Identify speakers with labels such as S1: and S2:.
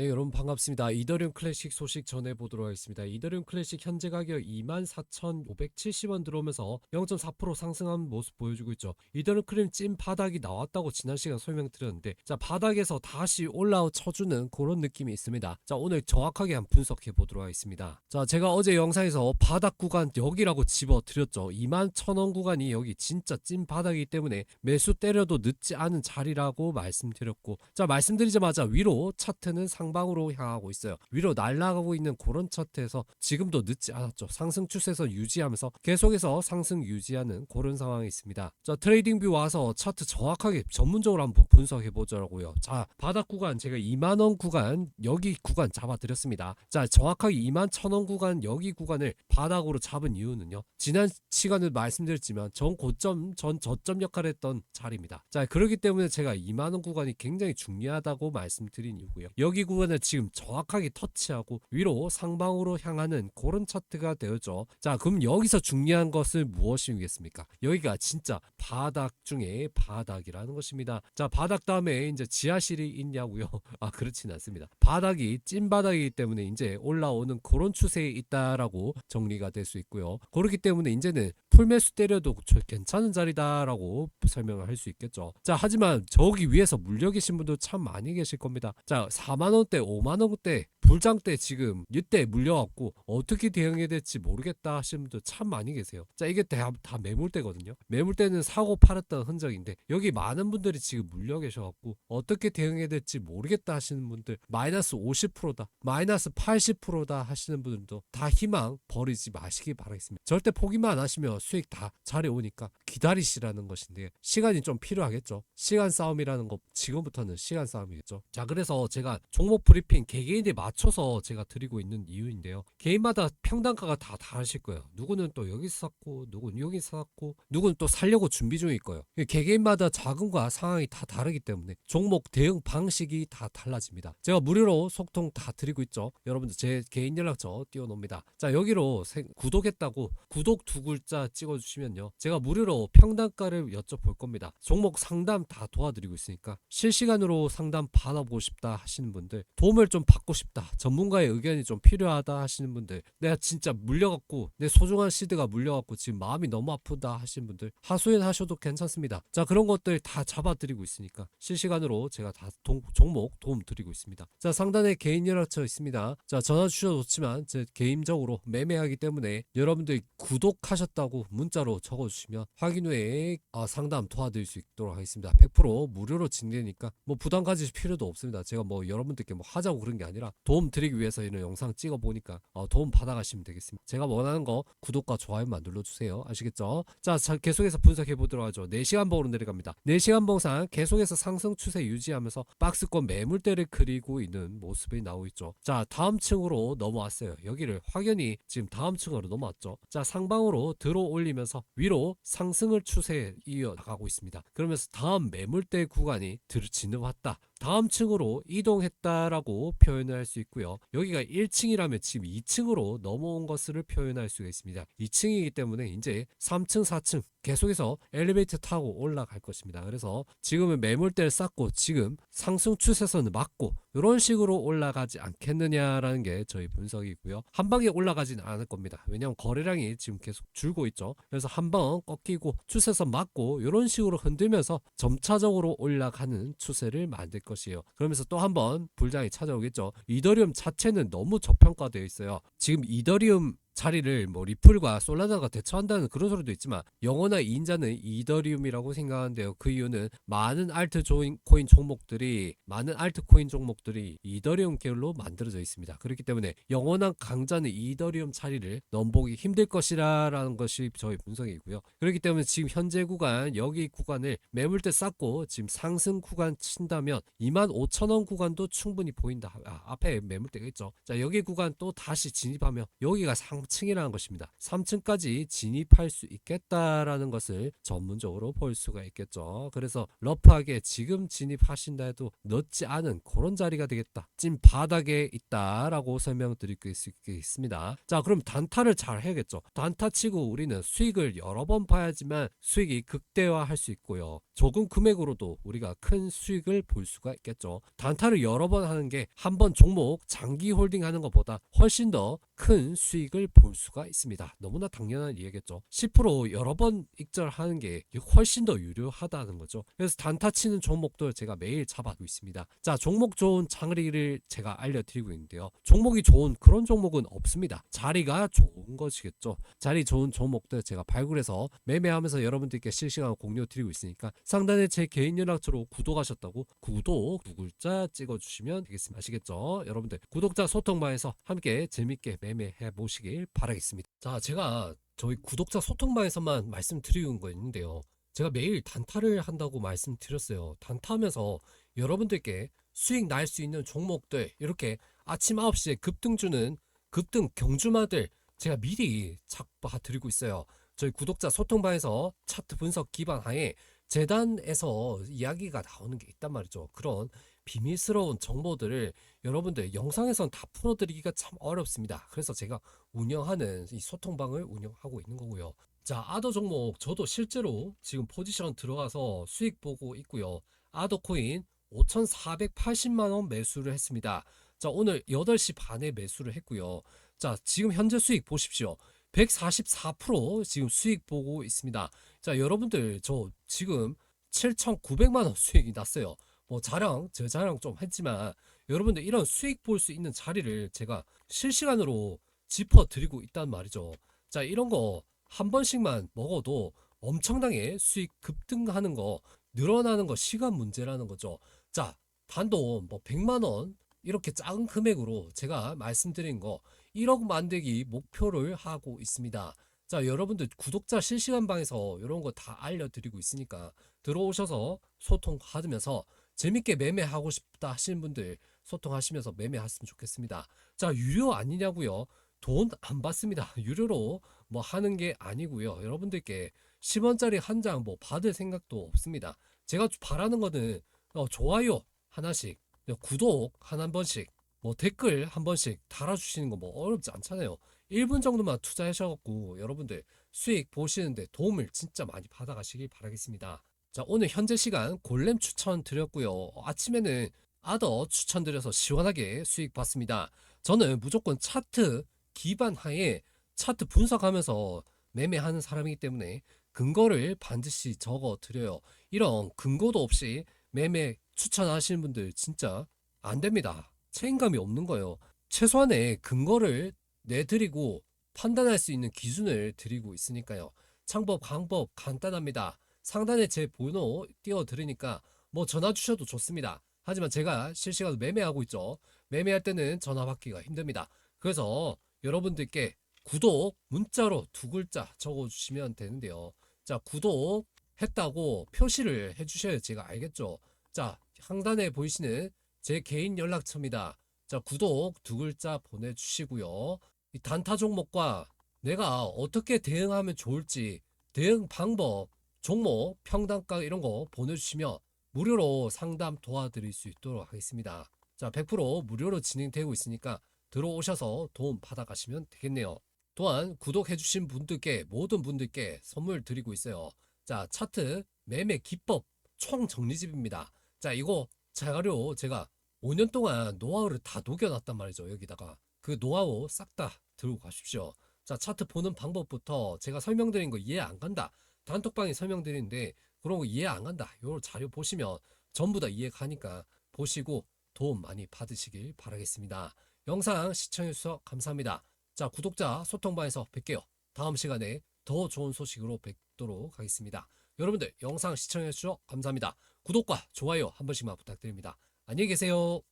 S1: 네, 여러분 반갑습니다. 이더리움 클래식 소식 전해보도록 하겠습니다. 이더리움 클래식 현재 가격 24,570원 들어오면서 0.4% 상승한 모습 보여주고 있죠. 이더리움 클래식 찐 바닥이 나왔다고 지난 시간 설명드렸는데 자 바닥에서 다시 올라와 쳐주는 그런 느낌이 있습니다. 자 오늘 정확하게 한번 분석해 보도록 하겠습니다. 자 제가 어제 영상에서 바닥 구간 여기라고 집어드렸죠. 2만 1,000원 구간이 여기 진짜 찐 바닥이기 때문에 매수 때려도 늦지 않은 자리라고 말씀드렸고 자 말씀드리자마자 위로 차트는 상 방으로 향하고 있어요. 위로 날아가고 있는 그런 차트에서 지금도 늦지 않았죠. 상승 추세에서 유지하면서 계속해서 상승 유지하는 그런 상황이 있습니다. 자 트레이딩 뷰 와서 차트 정확하게 전문적으로 한번 분석해 보자고요. 자 바닥 구간 제가 2만 원 구간 여기 구간 잡아드렸습니다. 자 정확하게 2만 1천 원 구간 여기 구간을 바닥으로 잡은 이유는요. 지난 시간에 말씀드렸지만 전 고점 전 저점 역할을 했던 자리입니다. 자 그렇기 때문에 제가 2만 원 구간이 굉장히 중요하다고 말씀드린 이유고요. 여기 구간 을 지금 정확하게 터치하고 위로 상방으로 향하는 그런 차트가 되었죠. 자 그럼 여기서 중요한 것은 무엇이겠습니까? 여기가 진짜 바닥 중에 바닥이라는 것입니다. 자 바닥 다음에 이제 지하실이 있냐고요? 아 그렇진 않습니다. 바닥이 찐 바닥이기 때문에 이제 올라오는 그런 추세에 있다라고 정리가 될 수 있고요. 그렇기 때문에 이제는 풀매수 때려도 저- 괜찮은 자리다라고 설명을 할 수 있겠죠. 자 하지만 저기 위에서 물려 계신 분도 참 많이 계실 겁니다. 자 4만 원대, 5만 원대 불장 때 지금 이때 물려갖고 어떻게 대응해야 될지 모르겠다 하시는 분들 참 많이 계세요. 자 이게 다, 다 매물대거든요. 매물대는 사고 팔았던 흔적인데 여기 많은 분들이 지금 물려 계셔갖고 어떻게 대응해야 될지 모르겠다 하시는 분들 마이너스 50%다, 마이너스 80%다 하시는 분들도 다 희망 버리지 마시기 바라겠습니다. 절대 포기만 안 하시면 수익 다 자리 오니까 기다리시라는 것인데 시간이 좀 필요하겠죠. 시간 싸움이라는 거 지금부터는 시간 싸움이겠죠. 자 그래서 제가 종목 브리핑 개개인에 맞 춰서 제가 드리고 있는 이유인데요. 개인마다 평단가가 다 다르실 거예요. 누구는 또 여기서 샀고 누구는 여기서 샀고 누구는 또 살려고 준비 중일 거예요. 개개인마다 자금과 상황이 다 다르기 때문에 종목 대응 방식이 다 달라집니다. 제가 무료로 소통 다 드리고 있죠. 여러분들 제 개인 연락처 띄워놓습니다. 자 여기로 생- 구독했다고 구독 두 글자 찍어주시면요. 제가 무료로 평단가를 여쭤볼 겁니다. 종목 상담 다 도와드리고 있으니까 실시간으로 상담 받아보고 싶다 하시는 분들 도움을 좀 받고 싶다 전문가의 의견이 좀 필요하다 하시는 분들 내가 진짜 물려갖고 내 소중한 시드가 물려갖고 지금 마음이 너무 아프다 하시는 분들 하소연 하셔도 괜찮습니다. 자 그런 것들 다 잡아드리고 있으니까 실시간으로 제가 다 동- 종목 도움 드리고 있습니다. 자 상단에 개인 연락처 있습니다. 자 전화 주셔도 좋지만 제 개인적으로 매매하기 때문에 여러분들 구독하셨다고 문자로 적어주시면 확인 후에 아, 상담 도와드릴 수 있도록 하겠습니다. 100% 무료로 진행되니까 뭐 부담 가지실 필요도 없습니다. 제가 뭐 여러분들께 뭐 하자고 그런 게 아니라 도움 드리기 위해서 이런 영상 찍어 보니까 어, 도움 받아가시면 되겠습니다. 제가 원하는 거 구독과 좋아요만 눌러주세요. 아시겠죠? 자, 자 계속해서 분석해 보도록 하죠. 4시간 봉으로 내려갑니다. 4시간 봉상 계속해서 상승 추세 유지하면서 박스권 매물대를 그리고 있는 모습이 나오고 있죠. 자, 다음 층으로 넘어왔어요. 여기를 확연히 지금 다음 층으로 넘어왔죠. 자, 상방으로 들어 올리면서 위로 상승을 추세에 이어 나가고 있습니다. 그러면서 다음 매물대 구간이 들지는 왔다. 다음 층으로 이동했다라고 표현을 할 수 있고요. 여기가 1층이라면 지금 2층으로 넘어온 것을 표현할 수가 있습니다. 2층이기 때문에 이제 3층, 4층 계속해서 엘리베이터 타고 올라갈 것입니다. 그래서 지금은 매물대를 쌓고 지금 상승 추세선을 막고 이런 식으로 올라가지 않겠느냐라는 게 저희 분석이고요. 한 방에 올라가지는 않을 겁니다. 왜냐하면 거래량이 지금 계속 줄고 있죠. 그래서 한 번 꺾이고 추세선 막고 이런 식으로 흔들면서 점차적으로 올라가는 추세를 만들 것이에요. 그러면서 또 한 번 불장이 찾아오겠죠. 이더리움 자체는 너무 저평가되어 있어요. 지금 이더리움 자리를 뭐 리플과 솔라나가 대처한다는 그런 소리도 있지만 영어나 인자는 이더리움이라고 생각하는데요. 그 이유는 많은 알트 코인 종목들이 많은 알트 코인 종목들이 이더리움 계열로 만들어져 있습니다. 그렇기 때문에 영원한 강자는 이더리움 자리를 넘보기 힘들 것이라는 것이 저희 분석이고요. 그렇기 때문에 지금 현재 구간 여기 구간을 매물대 쌓고 지금 상승 구간 친다면 25,000원 구간도 충분히 보인다. 아, 앞에 매물대가 있죠. 자 여기 구간 또 다시 진입하면 여기가 상 3층이라는 것입니다. 3층까지 진입할 수 있겠다라는 것을 전문적으로 볼 수가 있겠죠. 그래서 러프하게 지금 진입하신다 해도 늦지 않은 그런 자리가 되겠다. 찐 바닥에 있다라고 설명드릴 수 있겠습니다. 자, 그럼 단타를 잘 해야겠죠. 단타 치고 우리는 수익을 여러 번 봐야지만 수익이 극대화할 수 있고요. 적은 금액으로도 우리가 큰 수익을 볼 수가 있겠죠. 단타를 여러 번 하는 게 한 번 종목 장기 홀딩 하는 것보다 훨씬 더 큰 수익을 볼 수가 있습니다. 너무나 당연한 이야기겠죠. 10% 여러 번 익절하는 게 훨씬 더 유료하다는 거죠. 그래서 단타 치는 종목들 제가 매일 잡아두고 있습니다. 자, 종목 좋은 장리를 제가 알려드리고 있는데요. 종목이 좋은 그런 종목은 없습니다. 자리가 좋은 것이겠죠. 자리 좋은 종목들 제가 발굴해서 매매하면서 여러분들께 실시간 공유 드리고 있으니까 상단에 제 개인 연락처로 구독하셨다고 구독 두 글자 찍어주시면 되겠습니다. 아시겠죠? 여러분들 구독자 소통방에서 함께 재밌게 매매해 보시길 바라겠습니다. 자, 제가 저희 구독자 소통방에서만 말씀드리는 거 있는데요. 제가 매일 단타를 한다고 말씀드렸어요. 단타하면서 여러분들께 수익 날 수 있는 종목들 이렇게 아침 9시에 급등 주는 급등 경주마들 제가 미리 작봐 드리고 있어요. 저희 구독자 소통방에서 차트 분석 기반 하에 재단에서 이야기가 나오는 게 있단 말이죠. 그런 비밀스러운 정보들을 여러분들 영상에선 다 풀어드리기가 참 어렵습니다. 그래서 제가 운영하는 이 소통방을 운영하고 있는 거고요. 자, 아더 종목 저도 실제로 지금 포지션 들어가서 수익 보고 있고요. 아더 코인 5,480만 원 매수를 했습니다. 자, 오늘 8시 반에 매수를 했고요. 자, 지금 현재 수익 보십시오. 144% 지금 수익 보고 있습니다. 자, 여러분들 저 지금 7,900만 원 수익이 났어요. 뭐 자랑, 제 자랑 좀 했지만 여러분들 이런 수익 볼 수 있는 자리를 제가 실시간으로 짚어 드리고 있단 말이죠. 자, 이런 거 한 번씩만 먹어도 엄청나게 수익 급등하는 거 늘어나는 거 시간 문제라는 거죠. 자, 단돈 뭐 100만 원 이렇게 작은 금액으로 제가 말씀드린 거 1억 만들기 목표를 하고 있습니다. 자, 여러분들 구독자 실시간 방에서 이런 거 다 알려드리고 있으니까 들어오셔서 소통 받으면서 재밌게 매매하고 싶다 하시는 분들 소통하시면서 매매하시면 좋겠습니다. 자, 유료 아니냐고요? 돈 안 받습니다. 유료로 뭐 하는 게 아니고요. 여러분들께 10원짜리 한 장 뭐 받을 생각도 없습니다. 제가 바라는 거는 어, 좋아요 하나씩, 구독 한 한 번씩, 뭐 댓글 한 번씩 달아주시는 거 뭐 어렵지 않잖아요. 1분 정도만 투자하셔갖고 여러분들 수익 보시는데 도움을 진짜 많이 받아가시길 바라겠습니다. 자, 오늘 현재 시간 골렘 추천 드렸고요. 아침에는 아더 추천 드려서 시원하게 수익 봤습니다. 저는 무조건 차트 기반 하에 차트 분석하면서 매매하는 사람이기 때문에 근거를 반드시 적어 드려요. 이런 근거도 없이 매매 추천하시는 분들 진짜 안 됩니다. 책임감이 없는 거예요. 최소한의 근거를 내드리고 판단할 수 있는 기준을 드리고 있으니까요. 창법, 방법 간단합니다. 상단에 제 번호 띄워드리니까 뭐 전화 주셔도 좋습니다. 하지만 제가 실시간으로 매매하고 있죠. 매매할 때는 전화 받기가 힘듭니다. 그래서 여러분들께 구독 문자로 두 글자 적어주시면 되는데요. 자, 구독 했다고 표시를 해주셔야 제가 알겠죠. 자, 상단에 보이시는 제 개인 연락처입니다. 자, 구독 두 글자 보내주시고요. 이 단타 종목과 내가 어떻게 대응하면 좋을지 대응 방법, 종목, 평단가 이런 거 보내주시면 무료로 상담 도와드릴 수 있도록 하겠습니다. 자, 100% 무료로 진행되고 있으니까 들어오셔서 도움 받아가시면 되겠네요. 또한 구독해주신 분들께 모든 분들께 선물 드리고 있어요. 자, 차트 매매 기법 총 정리집입니다. 자, 이거 자료 제가 5년 동안 노하우를 다 녹여놨단 말이죠. 여기다가 그 노하우 싹 다 들고 가십시오. 자, 차트 보는 방법부터 제가 설명드린 거 이해 안 간다. 단톡방에 설명드리는데 그런 거 이해 안 간다. 요 자료 보시면 전부 다 이해 가니까 보시고 도움 많이 받으시길 바라겠습니다. 영상 시청해주셔서 감사합니다. 자, 구독자 소통방에서 뵐게요. 다음 시간에 더 좋은 소식으로 뵙도록 하겠습니다. 여러분들 영상 시청해주셔서 감사합니다. 구독과 좋아요 한 번씩만 부탁드립니다. 안녕히 계세요.